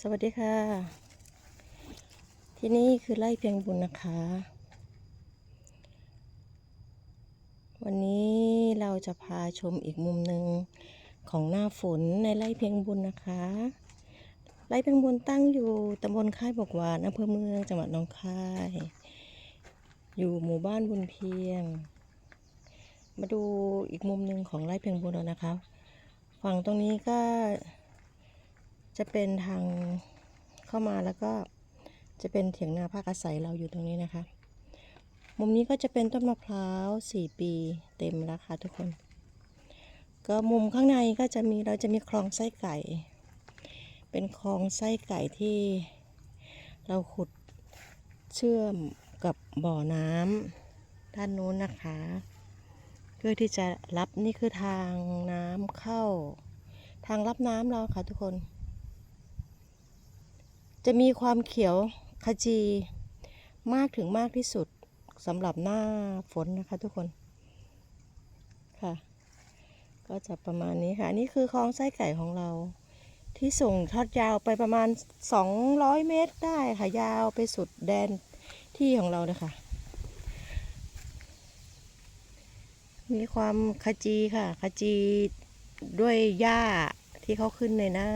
สวัสดีค่ะ ที่นี่คือไร่เพียงบุญนะคะ วันนี้เราจะพาชมอีกมุมหนึ่งของหน้าฝนในไร่เพียงบุญนะคะ ไร่เพียงบุญตั้งอยู่ตำบลค่ายบกหวานอำเภอเมืองจังหวัดหนองคาย อยู่หมู่บ้านบุญเพียง มาดูอีกมุมหนึ่งของไร่เพียงบุญแล้วนะคะ ฝั่งตรงนี้ก็ จะเป็นทางเข้ามาแล้วก็จะเป็นเถียงนาภาคอาศัยเราอยู่ตรงนี้นะคะ มุมนี้ก็จะเป็นต้นมะพร้าวสี่ปีเต็มแล้วค่ะทุกคน ก็มุมข้างในก็จะมีเราจะมีคลองไส้ไก่ เป็นคลองไส้ไก่ที่เราขุดเชื่อมกับบ่อน้ำด้านนู้นนะคะ เพื่อที่จะรับนี่คือทางน้ำเข้า ทางรับน้ำเราค่ะทุกคน จะมีความเขียวขจีมากถึงมากที่สุดสำหรับหน้าฝนนะคะทุกคนค่ะ ก็จะประมาณนี้ค่ะนนี้คือคลองไส้ไก่ของเรา ที่ส่งทอดยาวไปประมาณ 200 เมตรได้ค่ะยาวไปสุดแดนที่ของเรานะคะมีความขจีค่ะขจีด้วยหญ้าที่เขาขึ้นในหน้า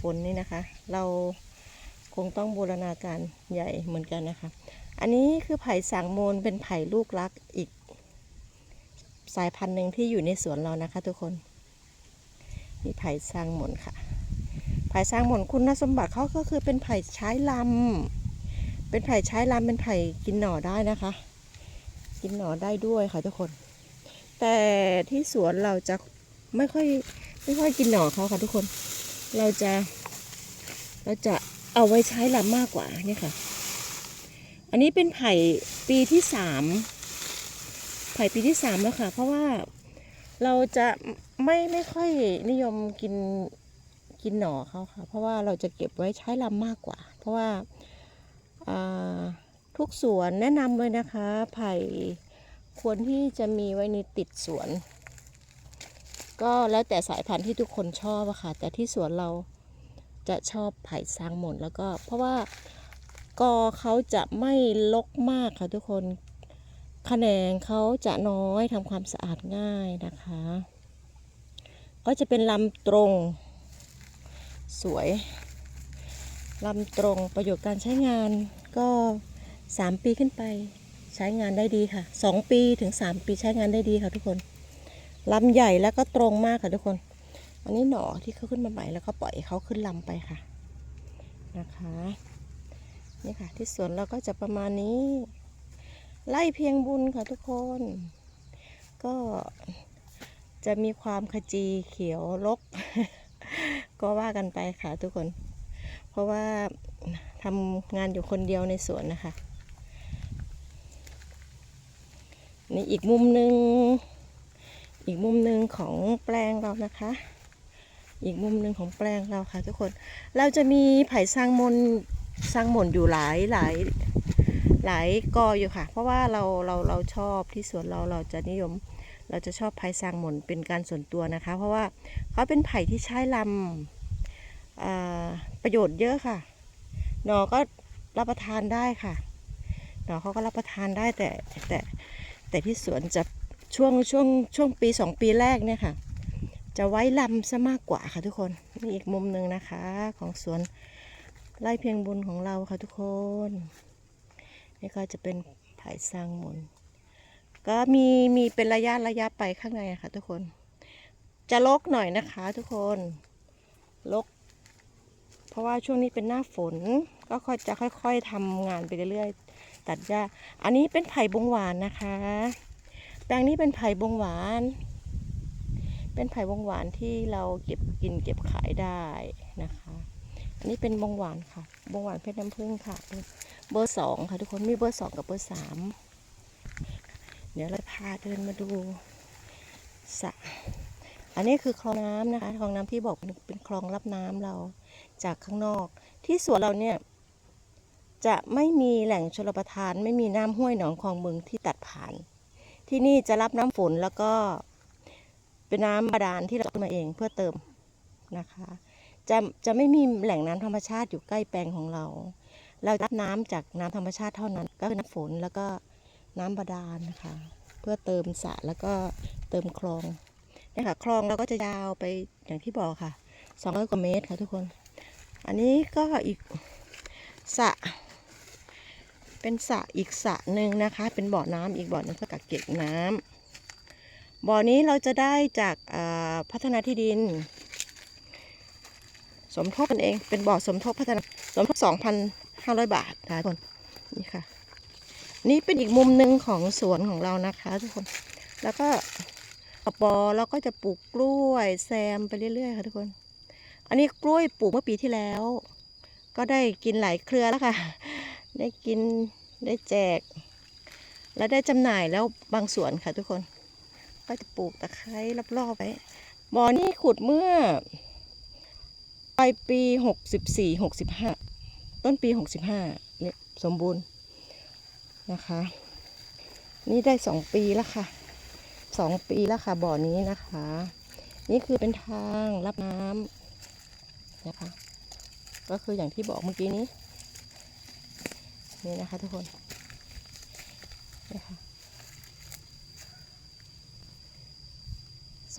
ฝนนี่นะคะ เราคงต้องบูรณาการใหญ่เหมือนกันนะคะ อันนี้คือไผ่สางโมนเป็นไผ่ลูกรักอีก สายพันธุ์หนึ่งที่อยู่ในสวนเรานะคะทุกคนนี่ไผ่สางมนค่ะ ไผ่สางมนคุณสมบัติเขาก็คือเป็นไผ่ใช้ลำ เป็นไผ่ใช้ลำเป็นไผ่กินหน่อได้นะคะ กินหน่อได้ด้วยค่ะทุกคน แต่ที่สวนเราจะไม่ค่อยไม่ค่อยกินหน่อเขาค่ะทุกคน เราจะ เราจะเอาไว้ใช้ลำมากกว่านี่ค่ะ อันนี้เป็นไผ่ปีที่สามไผ่ปีที่สามแล้วค่ะ เพราะว่าเราจะไม่ไม่ค่อยนิยมกินกินหน่อเขาค่ะ เพราะว่าเราจะเก็บไว้ใช้ลำมากกว่า เพราะว่าอ่าทุกสวนแนะนำเลยนะคะ ไผ่ควรที่จะมีไว้ในติดสวน ก็แล้วแต่สายพันธุ์ที่ทุกคนชอบอะค่ะ แต่ที่สวนเรา จะชอบไผ่ซางหมดแล้วก็ เพราะว่ากอเขาจะไม่ลกมากค่ะทุกคนขแขนงเขาจะน้อยทำความสะอาดง่ายนะคะ ก็จะเป็นลำตรง สวยลำตรงประโยชน์การใช้งานก็สามปีขึ้นไปใช้งานได้ดีค่ะสองปีถึงสามปีใช้งานได้ดีค่ะทุกคนลำใหญ่แล้วก็ตรงมากค่ะทุกคน อันนี้หน่อที่เขาขึ้นมาใหม่แล้วก็ปล่อยเขาขึ้นลำไปค่ะนะคะนี่ค่ะ ที่สวนเราก็จะประมาณนี้ ไล่เพียงบุญค่ะทุกคน ก็จะมีความขจีเขียวรกก็ว่ากันไปค่ะทุกคน เพราะว่าทำงานอยู่คนเดียวในสวนนะคะ นี่อีกมุมหนึ่งอีกมุมหนึ่งของแปลงเรานะคะ อีกมุมหนึ่งของแปลงเราค่ะทุกคน เราจะมีไผ่สร้างมนสร้างหม่นอยู่หลายหลายหลายกออยู่ค่ะ เพราะว่าเราเราเราชอบที่สวนเราเราจะนิยม เราจะชอบไผ่สร้างหม่นเป็นการส่วนตัวนะคะ เพราะว่าเขาเป็นไผ่ที่ใช้ลำประโยชน์เยอะค่ะ หนอก็รับประทานได้ค่ะ หนอเขาก็รับประทานได้แต่แต่แต่ที่สวนจะช่วงช่วงช่วงปีสองปีแรกเนี่ยค่ะ จะไว้ลำซะมากกว่าค่ะทุกคนนี่อีกมุมหนึ่งนะคะ ของสวนไร่เพียงบุญของเราค่ะทุกคน นี่ก็จะเป็นไผ่สร้างมนก็มีมีเป็นระยะระยะไปข้างในอะค่ะทุกคน จะลกหน่อยนะคะทุกคนลก เพราะว่าช่วงนี้เป็นหน้าฝนก็ค่อยจะค่อย ๆทำงานไปเรื่อยๆ ตัดหญ้า อันนี้เป็นไผ่บงหวานนะคะ แปลงนี้เป็นไผ่บงหวาน เป็นไผ่บงหวานที่เราเก็บกินเก็บขายได้นะคะ อันนี้เป็นบงหวานค่ะบงหวานเพชรน้ำผึ้งค่ะ เบอร์สองค่ะทุกคนมีเบอร์สองกับเบอร์สามเดี๋ยวเราพาเดินมาดูสระอันนี้คือคลองน้ำนะคะคลองน้ำที่บอกเป็นคลองรับน้ำเราจากข้างนอก ที่สวนเราเนี่ยจะไม่มีแหล่งชลประทาน ไม่มีน้ำห้วยหนองคลองบึงที่ตัดผ่าน ที่นี่จะรับน้ำฝนแล้วก็ เป็นน้ำบาดาลที่เราขึ้นมาเองเพื่อเติมนะคะ จะจะไม่มีแหล่งน้ำธรรมชาติอยู่ใกล้แปลงของเรา เรารับน้ำจากน้ำธรรมชาติเท่านั้น ก็คือน้ำฝนแล้วก็น้ำบาดาลนะคะ เพื่อเติมสระแล้วก็เติมคลองเนี่ยค่ะคลองเราก็จะยาวไปอย่างที่บอกค่ะ200กว่าเมตรค่ะทุกคน อันนี้ก็อีกสระเป็นสระอีกสระหนึ่งนะคะ เป็นบ่อน้ำอีกบ่อนึงเพื่อกักเก็บน้ำ บ่อนี้เราจะได้จากาพัฒนาที่ดิน สมทบกันเอง เป็นบ่อสมทบพัฒนาสมทบ2,500บาทค่ะทุกคนนี่ค่ะ นี่เป็นอีกมุมหนึ่งของสวนของเรานะคะทุกคน แล้วก็ปอเราก็จะปลูกกล้วยแซมไปเรื่อยๆค่ะทุกคน อันนี้กล้วยปลูกเมื่อปีที่แล้ว ก็ได้กินหลายเครือแล้วค่ะ ได้กินได้แจก และได้จำหน่ายแล้วบางส่วนค่ะทุกคน ก็จะปลูกตะไคร้รอบๆไว้บ่อนี้ขุดเมื่อปลายปีหกสิบสี่หกสิบห้าต้นปีหกสิบห้าเนี่ยสมบูรณ์นะคะ นี่ได้สองปีแล้วค่ะสองปีแล้วค่ะบ่อนี้นะคะ นี่คือเป็นทางรับน้ำนะคะ ก็คืออย่างที่บอกเมื่อกี้นี้ นี่นะคะทุกคนนี่ค่ะ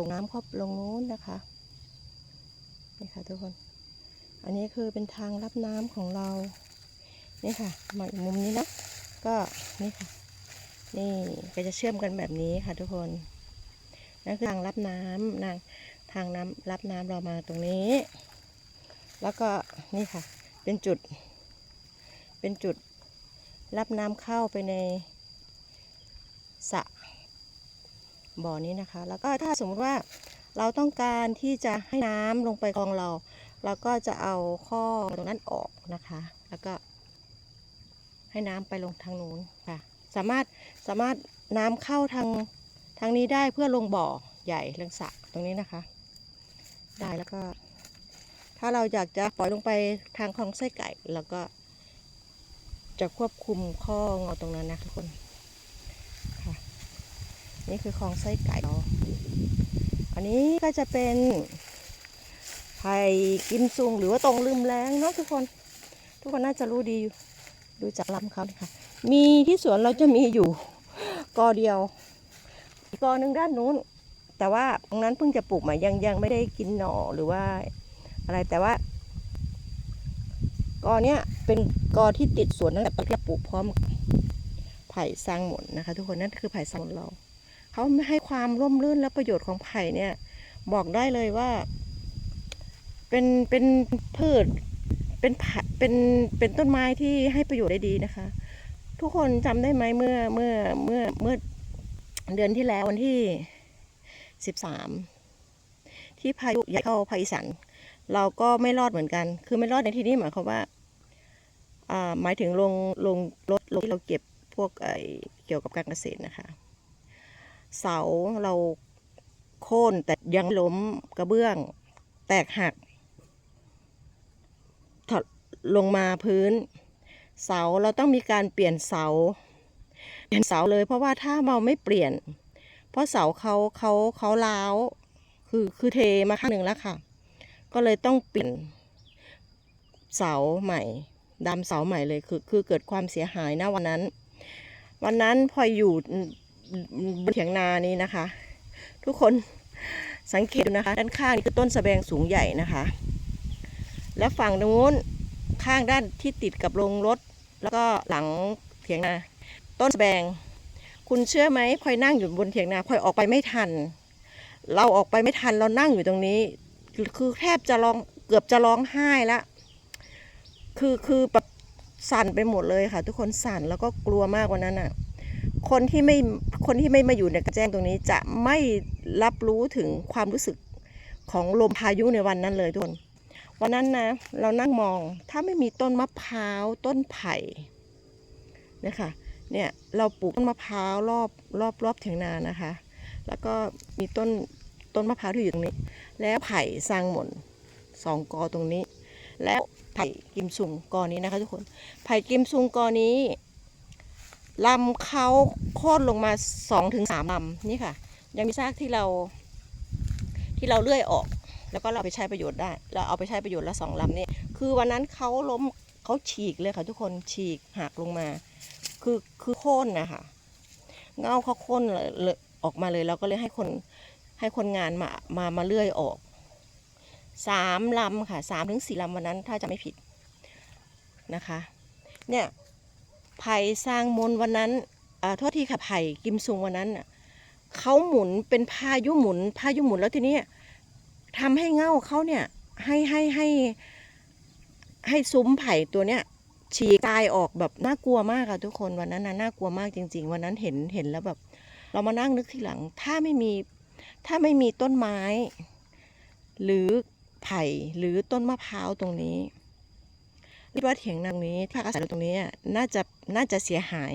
ส่งน้ำเข้าลงนู้นนะคะนี่ค่ะทุกคน อันนี้คือเป็นทางรับน้ำของเรา นี่ค่ะมาอีกมุมนี้นะ ก็นี่ค่ะ นี่ก็จะเชื่อมกันแบบนี้ค่ะทุกคนนั่นคือทางรับน้ำนางทางน้ำรับน้ำเรามาตรงนี้ แล้วก็นี่ค่ะ เป็นจุด เป็นจุดรับน้ำเข้าไปในสระ บ่อนี้นะคะ แล้วก็ถ้าสมมติว่าเราต้องการที่จะให้น้ำลงไปคลองเรา เราก็จะเอาข้อตรงนั้นออกนะคะ แล้วก็ให้น้ำไปลงทางนู้นค่ะ สามารถสามารถน้ำเข้าทางทางนี้ได้เพื่อลงบ่อใหญ่เรื่องสระตรงนี้นะคะ ได้แล้วก็ ถ้าเราอยากจะปล่อยลงไปทางคลองไส้ไก่เราก็จะควบคุมข้องอตรงนั้นนะทุกคน นี่คือคลองไส้ไก่เราอันนี้ก็จะเป็นไผ่กิมซุงหรือว่าตรงลืมแรงเนาะทุกคน ทุกคนน่าจะรู้ดีอยู่ดูจากลำเขาค่ะ มีที่สวนเราจะมีอยู่กอเดียวกอหนึ่งด้านนู้น แต่ว่าตรงนั้นเพิ่งจะปลูกใหม่ยังยังไม่ได้กินหน่อหรือว่าอะไรแต่ว่ากอเนี้ยเป็นกอที่ติดสวนตั้งแต่ตอนที่ปลูกพร้อมไผ่สร้างหมนนะคะ ทุกคนนั่นคือไผ่สร้างหมนเรา เขาไม่ให้ความร่มรื่นและประโยชน์ของไผ่เนี่ย บอกได้เลยว่า เป็นเป็นพืชเป็นผักเป็นเป็นต้นไม้ที่ให้ประโยชน์ได้ดีนะคะ ทุกคนจำได้ไหมเมื่อเมื่อเมื่อเมื่อเดือนที่แล้ววันที่สิบสามที่พายุใหญ่เข้าภาคอีสานเราก็ไม่รอดเหมือนกัน คือไม่รอดในที่นี้หมายความว่าอ่าหมายถึงลงลงรถลงที่เราเก็บพวกไอเกี่ยวกับการเกษตรนะคะ เสาเราโค่นแต่ยังล้มกระเบื้อง แตกหักถอดลงมาพื้น เสาเราต้องมีการเปลี่ยนเสาเปลี่ยนเสาเลย เพราะว่าถ้าเราไม่เปลี่ยน เพราะเสาเขาเขาเขาล้าวคือคือเทมาข้างหนึ่งแล้วค่ะ ก็เลยต้องเปลี่ยนเสาใหม่ดำเสาใหม่เลยคือคือเกิดความเสียหายนะวันนั้น วันนั้นพออยู่ เถียงนานี้นะคะ ทุกคนสังเกตดูนะคะ ด้านข้างนี่คือต้นสะแบงสูงใหญ่นะคะ และฝั่งตรงนู้นข้างด้านที่ติดกับโรงรถ แล้วก็หลังเถียงนา ต้นสะแบง คุณเชื่อไหมพลอยนั่งอยู่บนเถียงนาพลอยออกไปไม่ทัน เราออกไปไม่ทันเรานั่งอยู่ตรงนี้ คือแทบจะร้องเกือบจะร้องไห้ละคือคือแบบสั่นไปหมดเลยค่ะ ทุกคนสั่นแล้วก็กลัวมากกว่านั้นอะ คนที่ไม่คนที่ไม่มาอยู่ในกระแจ้งตรงนี้ จะไม่รับรู้ถึงความรู้สึกของลมพายุในวันนั้นเลยทุกคนวันนั้นนะ เรานั่งมองถ้าไม่มีต้นมะพร้าวต้นไผ่เนี่ยค่ะเนี่ยเราปลูกต้นมะพร้าวรอบรอบรอบเถียงนานะคะ แล้วก็มีต้นต้นมะพร้าวที่อยู่ตรงนี้ แล้วไผ่สร้างหม่นสองกอตรงนี้ แล้วไผ่กิมซุงกอนี้นะคะทุกคนไผ่กิมซุงกอนี้ ลำเขาโค่นลงมาสองถึงสามลำนี่ค่ะ ยังมีซากที่เรา ที่เราเลื่อยออก แล้วก็เราเอาไปใช้ประโยชน์ได้ เราเอาไปใช้ประโยชน์ละสองลำนี่คือวันนั้นเขาล้มเขาฉีกเลยค่ะ ทุกคนฉีกหักลงมา คือคือโค่นนะคะเงาเขาโค่นเลยออกมาเลยเราก็เลยให้คนให้คนงานมามามาเลื่อยออกสามลำค่ะสามถึงสี่ลำวันนั้นถ้าจะไม่ผิดนะคะ เนี่ย ไผ่สร้างมนวันนั้นอ่าโทษทีค่ะไผ่กิมซุงวันนั้นน่ะเขาหมุนเป็นพายุหมุน พายุหมุนแล้วทีนี้ทำให้เง่าเขาเนี่ยให้ให้ให้ให้ซุ้มไผ่ตัวเนี้ยฉีกตายออกแบบน่ากลัวมากอะทุกคนวันนั้นน่ะน่ากลัวมากจริง ๆ วันนั้นเห็นเห็นแล้วแบบ เรามานั่งนึกทีหลัง ถ้าไม่มีถ้าไม่มีต้นไม้ หรือไผ่หรือต้นมะพร้าวตรงนี้ เรียกว่าเถียงนาตรงนี้ถ้าอาศัยตรงนี้น่าจะน่าจะเสียหาย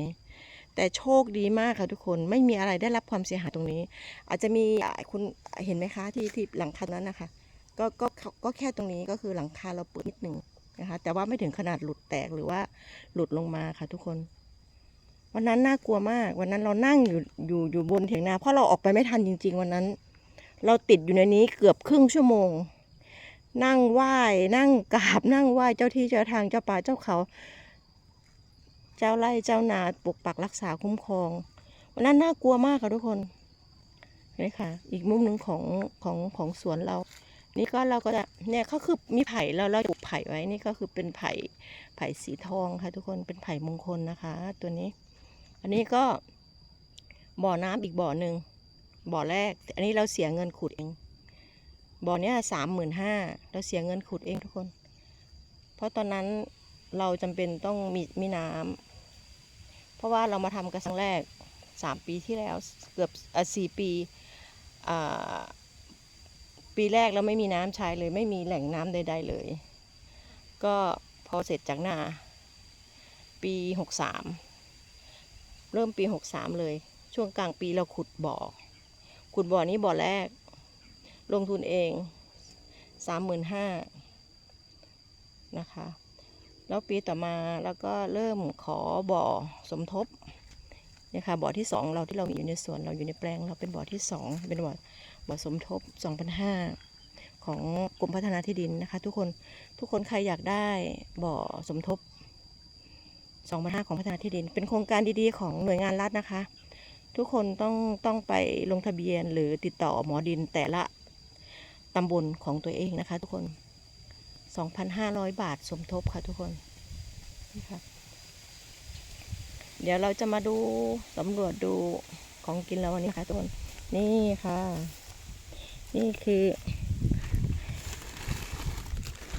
แต่โชคดีมากค่ะทุกคนไม่มีอะไรได้รับความเสียหายตรงนี้ อาจจะมีคุณเห็นไหมคะที่ที่หลังคานั้นนะคะก็ก็ก็ก็แค่ตรงนี้ก็คือหลังคาเราเปิดนิดหนึ่งนะคะแต่ว่าไม่ถึงขนาดหลุดแตกหรือว่าหลุดลงมาค่ะทุกคน วันนั้นน่ากลัวมาก วันนั้นเรานั่งอยู่อยู่อยู่บนเถียงนาเพราะเราออกไปไม่ทันจริง ๆ วันนั้น เราติดอยู่ในนี้เกือบครึ่งชั่วโมง นั่งไหว้ นั่งกราบ นั่งไหว้เจ้าที่เจ้าทางเจ้าป่าเจ้าเขา เจ้าไร่เจ้านาปกปักรักษาคุ้มครองวันนั้นน่ากลัวมากค่ะทุกคนนี่ค่ะ อีกมุมหนึ่งของของของสวนเรา นี่ก็เราก็จะเนี่ยเขาคือมีไผ่แล้วเราปลูกไผ่ไว้นี่ก็คือเป็นไผ่ไผ่สีทองค่ะ ทุกคนเป็นไผ่มงคลนะคะ ตัวนี้ อันนี้ก็บ่อน้ำอีกบ่อหนึ่งบ่อแรก อันนี้เราเสียเงินขุดเอง บ่อเนี้ยสามหมื่นห้าเราเสียเงินขุดเองทุกคน เพราะตอนนั้นเราจำเป็นต้องมีมีน้ำเพราะว่าเรามาทำกันครั้งแรกสามปีที่แล้วเกือบอะสี่ปีปีแรกเราไม่มีน้ำใช้เลยไม่มีแหล่งน้ำใด ๆ เลย ก็พอเสร็จจากหน้า ปีหกสามเริ่มปีหกสามเลย ช่วงกลางปีเราขุดบ่อขุดบ่อนี้บ่อแรก ลงทุนเองสามหมื่นห้านะคะ แล้วปีต่อมาแล้วก็เริ่มขอบ่อสมทบเนี่ยค่ะบ่อที่สองเราที่เราอยู่ในสวนเราอยู่ในแปลงเราเป็นบ่อที่สองเป็นบ่อบ่อสมทบสองพันห้าของกรมพัฒนาที่ดินนะคะ ทุกคนทุกคนใครอยากได้บ่อสมทบสองพันห้าของพัฒนาที่ดิน เป็นโครงการดีๆของหน่วยงานรัฐนะคะ ทุกคนต้องต้องไปลงทะเบียนหรือติดต่อหมอดินแต่ละ ตำบลของตัวเองนะคะ ทุกคน 2,500 บาทสมทบค่ะทุกคนนี่ค่ะเดี๋ยวเราจะมาดูสำรวจดูของกินเราวันนี้ค่ะทุกคนนี่ค่ะ นี่คือ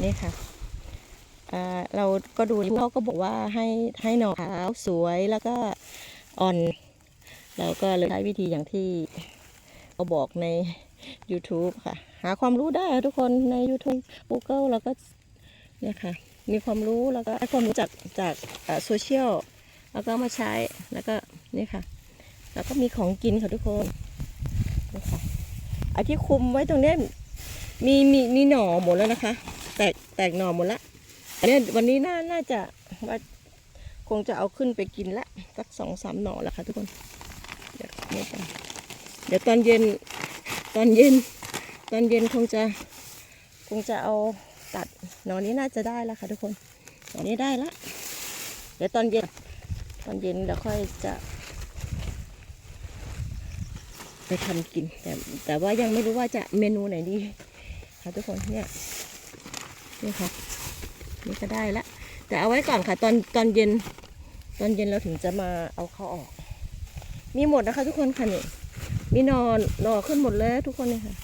นี่ค่ะอ่าเราก็ดูเขาก็บอกว่าให้ให้หน่อขาวสวยแล้วก็อ่อน เราก็เลยใช้วิธีอย่างที่เขาบอกใน YouTube ค่ะ หาความรู้ได้ทุกคนใน YouTube Google แล้วก็เนี่ยค่ะ มีความรู้แล้วก็ความรู้จากจากโซเชียลแล้วก็มาใช้แล้วก็นี่ค่ะ แล้วก็มีของกินค่ะทุกคนนี่ค่ะไอที่คุมไว้ตรงนี้มีมีมีหน่อหมดแล้วนะคะ แตกแตกหน่อหมดละอันเนี้ยวันนี้น่าน่าจะว่าคงจะเอาขึ้นไปกินละสักสองสามหน่อล้วค่ะทุกคนเดี๋ยวนี่กันเดี๋ยวตอนเย็น ตอนเย็น ตอนเย็นคงจะคงจะเอาตัดหนอนนี้น่าจะได้แล้วค่ะทุกคนหนอนนี้ได้ละเดี๋ยวตอนเย็นตอนเย็นเดี๋ยวค่อยจะไปทำกินแต่แต่ว่ายังไม่รู้ว่าจะเมนูไหนดีค่ะทุกคนเนี่ยนี่ค่ะนี่ก็ได้ละแต่เอาไว้ก่อนค่ะ ตอนตอนเย็น ตอนเย็นเราถึงจะมาเอาเขาออก มีหมดนะคะทุกคนค่ะนี่ มีหนอนหนอขึ้นหมดเลยทุกคนเลยค่ะ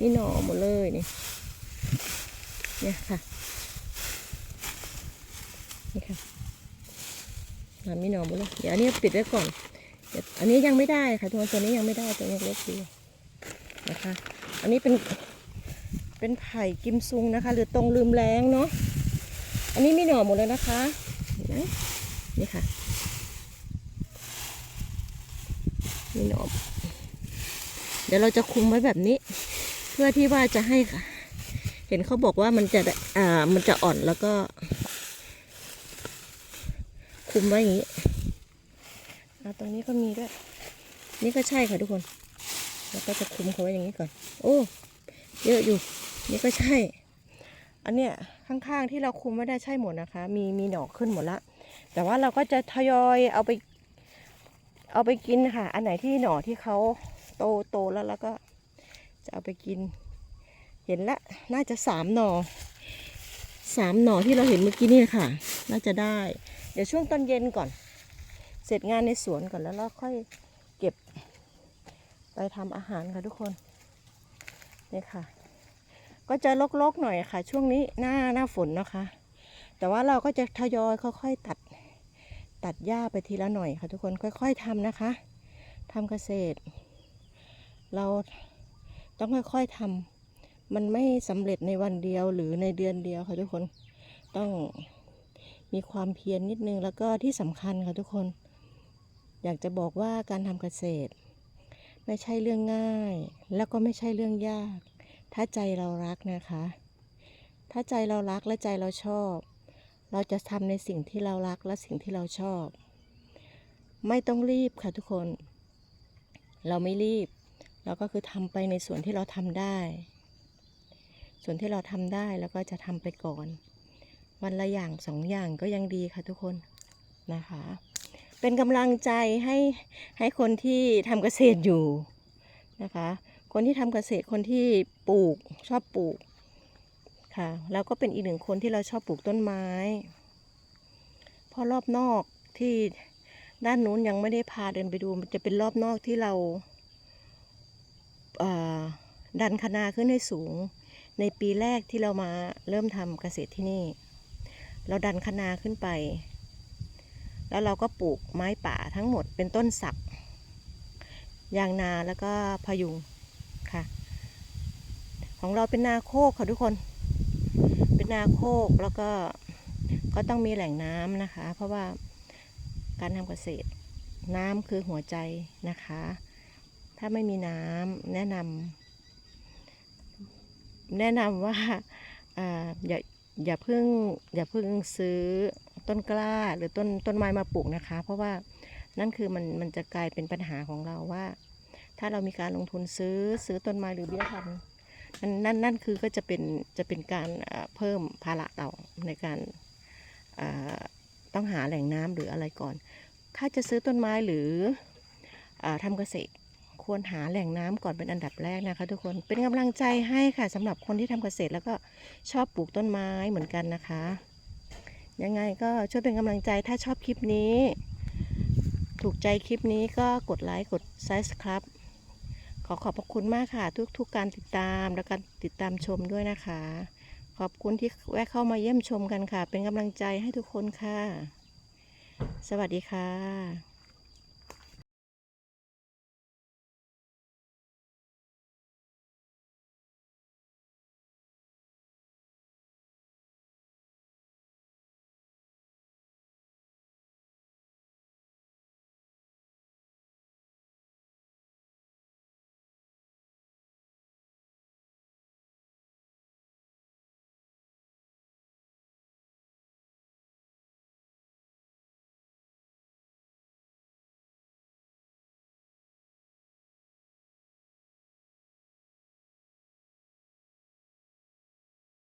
มีหนอหมดเลยนี่ เนี่ยค่ะ นี่ค่ะหนอนมีหนอหมดเลยเดี๋ยวอันนี้ปิดไว้ก่อน อันนี้ยังไม่ได้ค่ะทุกคนตัวนี้ยังไม่ได้ตัวนี้เล็กดีนะคะ อันนี้เป็นเป็นไผ่กิมซุงนะคะ หรือตรงลืมแรงเนาะ อันนี้มีหน่อหมดเลยนะคะเห็นไหมนี่ค่ะ มีหน่อ เดี๋ยวเราจะคุมไว้แบบนี้ เพื่อที่ว่าจะให้ค่ะ เห็นเขาบอกว่ามันจะอ่ามันจะอ่อนแล้วก็ คุมไว้อย่างนี้อ่าตรงนี้ก็มีด้วย นี่ก็ใช่ค่ะทุกคน แล้วก็จะคุมเขาไว้อย่างนี้ก่อน โอ้เยอะอยู่ นี่ก็ใช่ อันเนี้ยข้างๆที่เราคุมไม่ได้ใช่หมดนะคะ มีมีหน่อขึ้นหมดละ แต่ว่าเราก็จะทยอยเอาไป เอาไปกินค่ะ อันไหนที่หน่อที่เขา โตโตแล้วแล้วก็จะเอาไปกิน เห็นละน่าจะสามหน่อสามหน่อที่เราเห็นเมื่อกี้นี่ค่ะ น่าจะได้ เดี๋ยวช่วงตอนเย็นก่อน เสร็จงานในสวนก่อนแล้วเราค่อยเก็บ ไปทำอาหารค่ะทุกคนนี่ค่ะ ก็จะลกๆหน่อยค่ะ ช่วงนี้หน้าหน้าฝนนะคะ แต่ว่าเราก็จะทยอยค่อยๆตัดตัดหญ้าไปทีละหน่อยค่ะทุกคนค่อย ๆทำนะคะทำเกษตร เราต้องค่อยๆทำมันไม่สำเร็จในวันเดียวหรือในเดือนเดียวค่ะทุกคนต้องมีความเพียรนนิดนึงแล้วก็ที่สำคัญค่ะทุกคน อยากจะบอกว่าการทำเกษตร ไม่ใช่เรื่องง่าย แล้วก็ไม่ใช่เรื่องยาก ถ้าใจเรารักนะคะ ถ้าใจเรารักและใจเราชอบ เราจะทำในสิ่งที่เรารักและสิ่งที่เราชอบ ไม่ต้องรีบค่ะทุกคน เราไม่รีบ เราก็คือทำไปในส่วนที่เราทำได้ ส่วนที่เราทำได้แล้วก็จะทำไปก่อน วันละอย่างสองอย่างก็ยังดีค่ะทุกคนนะคะ เป็นกำลังใจให้ให้คนที่ทำเกษตรอยู่นะคะ คนที่ทำเกษตรคนที่ปลูกชอบปลูกค่ะแล้วก็เป็นอีกหนึ่งคนที่เราชอบปลูกต้นไม้เพราะรอบนอกที่ด้านนู้นยังไม่ได้พาเดินไปดูมันจะเป็นรอบนอกที่เรา ดันคนาขึ้นให้สูง ในปีแรกที่เรามาเริ่มทำเกษตรที่นี่ เราดันคนาขึ้นไป แล้วเราก็ปลูกไม้ป่าทั้งหมดเป็นต้นสักยางนาแล้วก็พะยุงค่ะ ของเราเป็นนาโคกค่ะทุกคน เป็นนาโคกแล้วก็ก็ต้องมีแหล่งน้ำนะคะ เพราะว่าการทำเกษตรน้ำคือหัวใจนะคะ ถ้าไม่มีน้ำแนะนำแนะนำว่าอ่าอย่าอย่าเพิ่งอย่าเพิ่งซื้อต้นกล้าหรือต้นต้นไม้มาปลูกนะคะ เพราะว่านั่นคือมันมันจะกลายเป็นปัญหาของเราว่า ถ้าเรามีการลงทุนซื้อซื้อต้นไม้หรือเบี้ยพันธุ์นั่นนั่นนั่นคือก็จะเป็นจะเป็นการเพิ่มภาระเราในการต้องหาแหล่งน้ำหรืออะไรก่อน ถ้าจะซื้อต้นไม้หรืออาทำเกษตร ควรหาแหล่งน้ำก่อนเป็นอันดับแรกนะคะ ทุกคนเป็นกำลังใจให้ค่ะสำหรับคนที่ทำเกษตรแล้วก็ชอบปลูกต้นไม้เหมือนกันนะคะ ยังไงก็ช่วยเป็นกำลังใจถ้าชอบคลิปนี้ ถูกใจคลิปนี้ก็กดไลค์กดไซส์ครับขอขอบพระคุณมากค่ะ ทุกๆการติดตามและการติดตามชมด้วยนะคะ ขอบคุณที่แวะเข้ามาเยี่ยมชมกันค่ะ เป็นกำลังใจให้ทุกคนค่ะ สวัสดีค่ะ